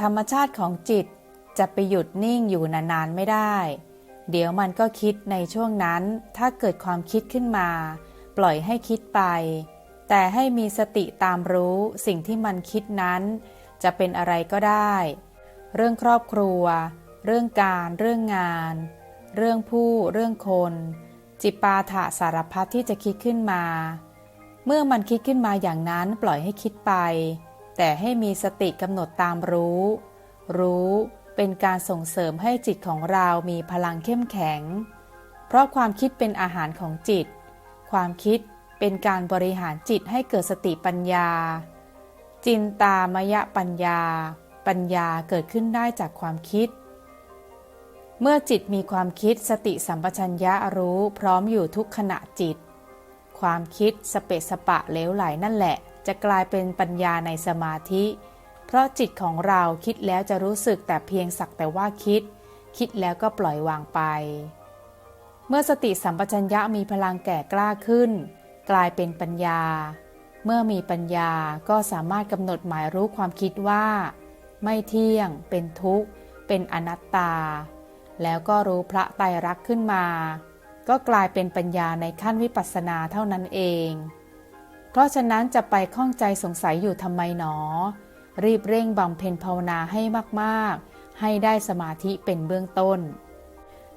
ธรรมชาติของจิตจะไปหยุดนิ่งอยู่นานๆไม่ได้ เดี๋ยวมันก็คิดในช่วงนั้น ถ้าเกิดความคิดขึ้นมา ปล่อยให้คิดไป แต่ให้มีสติตามรู้สิ่งที่มันคิดนั้น จะเป็นอะไรก็ได้ เรื่องครอบครัว เรื่องการ เรื่องงาน เรื่องผู้ เรื่องคน จิปาถะสารพัดที่จะคิดขึ้นมา เมื่อมันคิดขึ้นมาอย่างนั้นปล่อยให้คิดไป แต่ให้มีสติกำหนดตามรู้ รู้เป็นการส่งเสริมให้จิตของเรามีพลังเข้มแข็ง เพราะความคิดเป็นอาหารของจิต ความคิดเป็นการบริหารจิตให้เกิดสติปัญญา จินตามยะปัญญา ปัญญาเกิดขึ้นได้จากความคิด เมื่อจิตมีความคิดสติสัมปชัญญะรู้พร้อมอยู่ทุกขณะจิต ความคิดสเปะสปะเลวไหลนั่นแหละ จะกลายเป็นปัญญาในสมาธิ เพราะจิตของเราคิดแล้วจะรู้สึกแต่เพียงสักแต่ว่าคิด คิดแล้วก็ปล่อยวางไป เมื่อสติสัมปชัญญะมีพลังแก่กล้าขึ้น กลายเป็นปัญญา เมื่อมีปัญญาก็สามารถกำหนดหมายรู้ความคิดว่า ไม่เที่ยง เป็นทุกข์ เป็นอนัตตา แล้วก็รู้พระไตรลักษณ์ขึ้นมา ก็กลายเป็นปัญญาในขั้นวิปัสสนาเท่านั้นเอง เพราะฉะนั้นจะไปข้องใจสงสัยอยู่ทำไมหนอ รีบเร่งบำเพ็ญภาวนาให้มากๆ ให้ได้สมาธิเป็นเบื้องต้น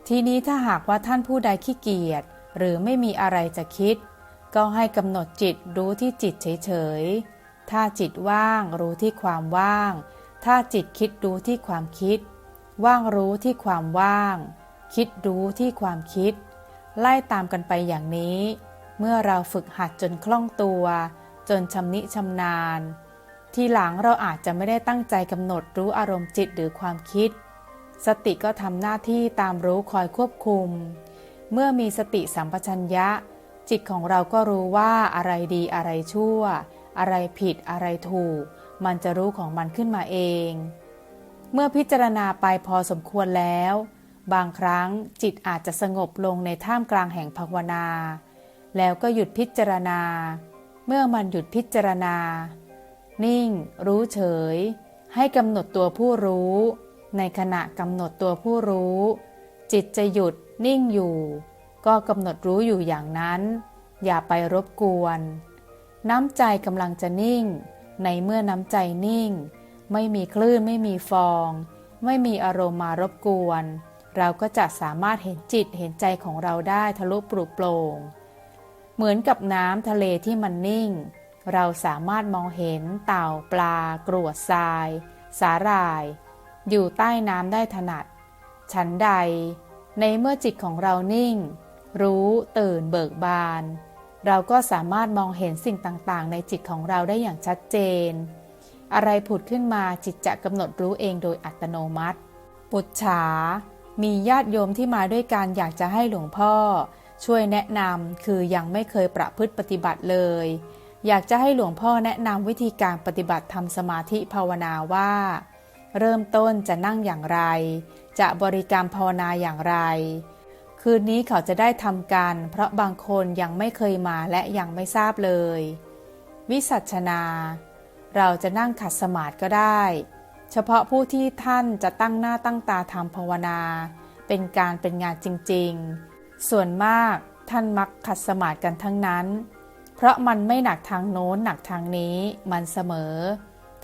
ทีนี้ถ้าหากว่าท่านผู้ใดขี้เกียจหรือไม่มีอะไรจะคิด ก็ให้กำหนดจิตรู้ที่จิตเฉยๆ ถ้าจิตว่างรู้ที่ความว่าง ถ้าจิตคิดรู้ที่ความคิด ว่างรู้ที่ความว่าง คิดรู้ที่ความคิด ไล่ตามกันไปอย่างนี้ เมื่อเราฝึกหัดจนคล่องตัว จนชำนิชำนาญ ทีหลังเราอาจจะไม่ได้ตั้งใจกำหนดรู้อารมณ์จิตหรือความคิด สติก็ทำหน้าที่ตามรู้คอยควบคุม เมื่อมีสติสัมปชัญญะ จิตของเราก็รู้ว่าอะไรดีอะไรชั่ว อะไรผิดอะไรถูก มันจะรู้ของมันขึ้นมาเอง เมื่อพิจารณาไปพอสมควรแล้ว บางครั้งจิตอาจจะสงบลงในท่ามกลางแห่งภาวนา แล้วก็หยุดพิจารณา เมื่อมันหยุดพิจารณา นิ่ง รู้เฉย ให้กำหนดตัวผู้รู้ ในขณะกำหนดตัวผู้รู้ จิตจะหยุดนิ่งอยู่ ก็กำหนดรู้อยู่อย่างนั้น อย่าไปรบกวน น้ำใจกำลังจะนิ่ง ในเมื่อน้ำใจนิ่ง ไม่มีคลื่นไม่มีฟอง ไม่มีอารมณ์มารบกวน เราก็จะสามารถเห็นจิตเห็นใจของเราได้ทะลุปลุกโปร่ง เหมือนกับน้ำทะเลที่มันนิ่ง เราสามารถมองเห็นเต่าปลากรวดทราย สาหร่าย อยู่ใต้น้ำได้ถนัด ฉันใด ในเมื่อจิตของเรานิ่ง รู้ตื่นเบิกบาน เราก็สามารถมองเห็นสิ่งต่างๆ ในจิตของเราได้อย่างชัดเจน อะไรผุดขึ้นมาจิตจะกำหนดรู้เองโดยอัตโนมัติปุจฉามีญาติโยมที่มาด้วยกันอยากจะให้หลวงพ่อ ช่วยแนะนำคือยังไม่เคยประพฤติปฏิบัติเลย อยากจะให้หลวงพ่อแนะนำวิธีการปฏิบัติทำสมาธิภาวนาว่า เริ่มต้นจะนั่งอย่างไร จะบริกรรมภาวนาอย่างไร คืนนี้เขาจะได้ทำกัน เพราะบางคนยังไม่เคยมาและยังไม่ทราบเลย วิสัชนา เราจะนั่งขัดสมาธิก็ได้ เฉพาะผู้ที่ท่านจะตั้งหน้าตั้งตาทำภาวนา เป็นการเป็นงานจริงๆ ส่วนมากท่านมักขัดสมาธิกันทั้งนั้น เพราะมันไม่หนักทางโน้นหนักทางนี้มันเสมอ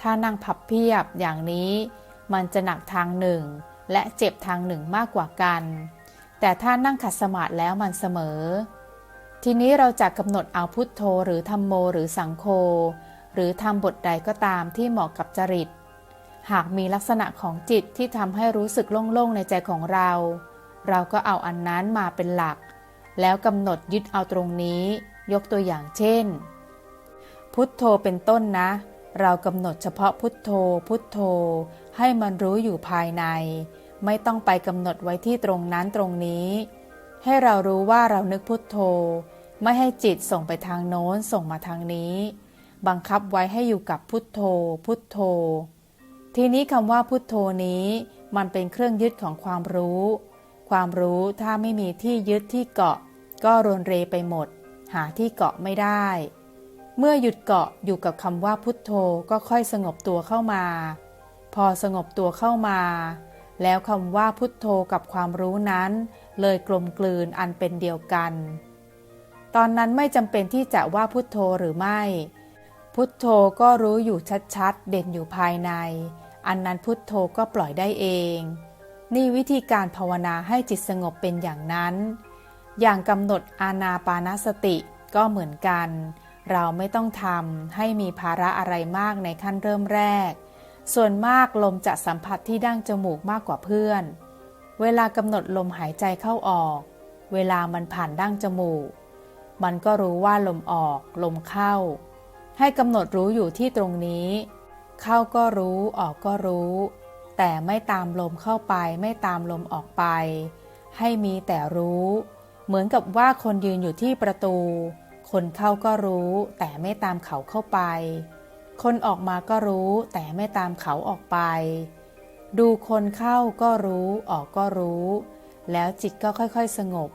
ถ้านั่งพับเพียบอย่างนี้ มันจะหนักทางหนึ่ง และเจ็บทางหนึ่งมากกว่ากัน แต่ถ้านั่งขัดสมาธิแล้วมันเสมอ ทีนี้เราจะกำหนดเอาพุทโธหรือธรรมโมหรือสังโฆหรือทำบทใดก็ตามที่เหมาะกับจริต หากมีลักษณะของจิตที่ทำให้รู้สึกโล่งๆในใจของเรา เราก็เอาอันนั้นมาเป็นหลัก แล้วกำหนดยึดเอาตรงนี้ ยกตัวอย่างเช่น พุทโธเป็นต้นนะ เรากำหนดเฉพาะพุทโธ พุทโธ ให้มันรู้อยู่ภายใน ไม่ต้องไปกำหนดไว้ที่ตรงนั้นตรงนี้ ให้เรารู้ว่าเรานึกพุทโธ ไม่ให้จิตส่งไปทางโน้นส่งมาทางนี้ บังคับไว้ให้อยู่กับพุทโธ พุทโธ ทีนี้คำว่าพุทโธนี้มันเป็นเครื่องยึดของความรู้ ความรู้ถ้าไม่มีที่ยึดที่เกาะ ก็รนเรไปหมด หาที่เกาะไม่ได้ เมื่อหยุดเกาะอยู่กับคำว่าพุทโธก็ค่อยสงบตัวเข้ามา พอสงบตัวเข้ามา แล้วคำว่าพุทโธกับความรู้นั้น เลยกลมกลืนอันเป็นเดียวกัน ตอนนั้นไม่จำเป็นที่จะว่าพุทโธหรือไม่ พุทโธก็รู้อยู่ชัดๆ เด่นอยู่ภายใน อันนั้นพุทโธก็ปล่อยได้เอง นี่วิธีการภาวนาให้จิตสงบเป็นอย่างนั้น อย่างกำหนดอานาปานสติก็เหมือนกัน เราไม่ต้องทำให้มีภาระอะไรมากในขั้นเริ่มแรก ส่วนมากลมจะสัมผัสที่ดั้งจมูกมากกว่าเพื่อน เวลากำหนดลมหายใจเข้าออก เวลามันผ่านดั้งจมูก มันก็รู้ว่าลมออก ลมเข้า ให้กำหนดรู้อยู่ที่ตรงนี้ เข้าก็รู้ออกก็รู้ แต่ไม่ตามลมเข้าไปไม่ตามลมออกไป ให้มีแต่รู้ เหมือนกับว่าคนยืนอยู่ที่ประตู คนเข้าก็รู้ แต่ไม่ตามเขาเข้าไป คนออกมาก็รู้ แต่ไม่ตามเขาออกไป ดูคนเข้าก็รู้ออกก็รู้ แล้วจิตก็ค่อยๆสงบ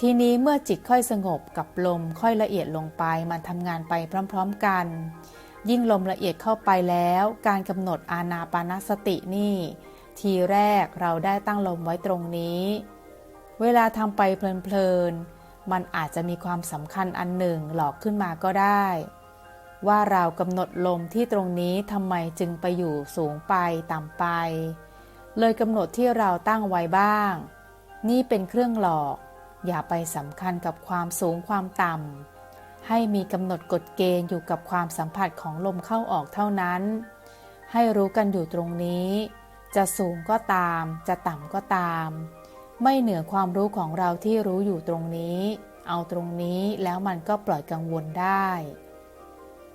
ทีนี้เมื่อจิตค่อยสงบกับลมค่อยละเอียดลงไปมันทำงานไปพร้อม ๆกัน ยิ่งลมละเอียดเข้าไปแล้ว การกำหนดอานาปานสตินี่ ทีแรกเราได้ตั้งลมไว้ตรงนี้ เวลาทำไปเพลินๆ มันอาจจะมีความสำคัญอันหนึ่งหลอกขึ้นมาก็ได้ ว่าเรากำหนดลมที่ตรงนี้ทำไมจึงไปอยู่สูงไปต่ำไป เลยกำหนดที่เราตั้งไว้บ้าง นี่เป็นเครื่องหลอก อย่าไปสำคัญกับความสูงความต่ำ ให้มีกำหนดกฎเกณฑ์อยู่กับความสัมผัสของลมเข้าออกเท่านั้น ให้รู้กันอยู่ตรงนี้ จะสูงก็ตาม จะต่ำก็ตาม ไม่เหนือความรู้ของเราที่รู้อยู่ตรงนี้ เอาตรงนี้แล้วมันก็ปล่อยกังวลได้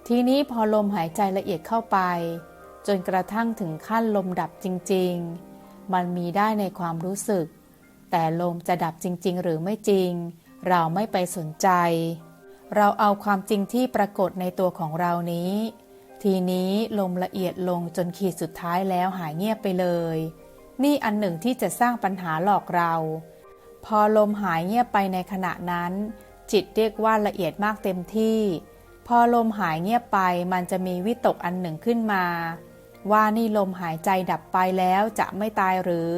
ทีนี้พอลมหายใจละเอียดเข้าไป จนกระทั่งถึงขั้นลมดับจริง ๆ มันมีได้ในความรู้สึก แต่ลมจะดับจริง ๆ หรือไม่จริง เราไม่ไปสนใจ เราเอาความจริงที่ปรากฏในตัวของเรานี้ ทีนี้ลมละเอียดลงจนขีดสุดท้ายแล้วหายเงียบไปเลย นี่อันหนึ่งที่จะสร้างปัญหาหลอกเรา พอลมหายเงียบไปในขณะนั้น จิตเรียกว่าละเอียดมากเต็มที่ พอลมหายเงียบไปมันจะมีวิตกอันหนึ่งขึ้นมา ว่านี่ลมหายใจดับไปแล้วจะไม่ตายหรือ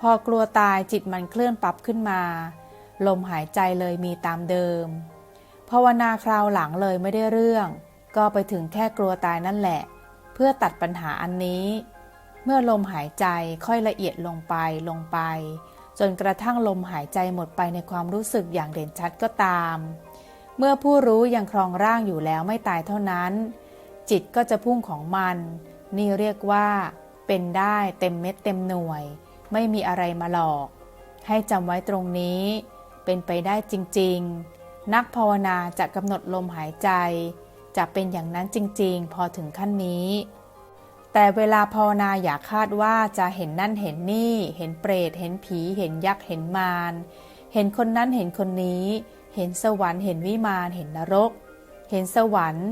พอกลัวตายจิตมันเคลื่อนปรับขึ้นมา ลมหายใจเลยมีตามเดิม ภาวนาคราวหลังเลยไม่ได้เรื่อง ก็ไปถึงแค่กลัวตายนั่นแหละ เพื่อตัดปัญหาอันนี้ เมื่อลมหายใจค่อยละเอียดลงไปลงไป จนกระทั่งลมหายใจหมดไปในความรู้สึกอย่างเด่นชัดก็ตาม เมื่อผู้รู้ยังครองร่างอยู่แล้วไม่ตายเท่านั้น จิตก็จะพุ่งของมัน นี่เรียกว่า เป็นได้เต็มเม็ดเต็มหน่วย ไม่มีอะไรมาหลอก ให้จำไว้ตรงนี้ เป็นไปได้จริง ๆ นักภาวนาจะกำหนดลมหายใจ จะเป็นอย่างนั้นจริงๆ พอถึงขั้นนี้ แต่เวลาภาวนาอย่าคาดว่าจะเห็นนั่นเห็นนี่ เห็นเปรต เห็นผี เห็นยักษ์ เห็นมาร เห็นคนนั้นเห็นคนนี้ เห็นสวรรค์ เห็นวิมาน เห็นนรก เห็นสวรรค์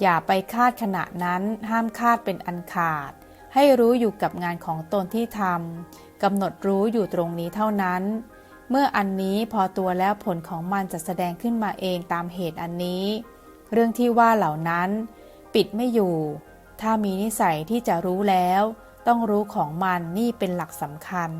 อย่าไปคาดขณะนั้น ห้ามคาดเป็นอันขาด ให้รู้อยู่กับงานของตนที่ทำกำหนดรู้อยู่ตรงนี้เท่านั้น เมื่ออันนี้พอตัวแล้วผลของมันจะแสดงขึ้นมาเองตามเหตุอันนี้ เรื่องที่ว่าเหล่านั้น ปิดไม่อยู่ ถ้ามีนิสัยที่จะรู้แล้ว ต้องรู้ของมันนี่เป็นหลักสำคัญ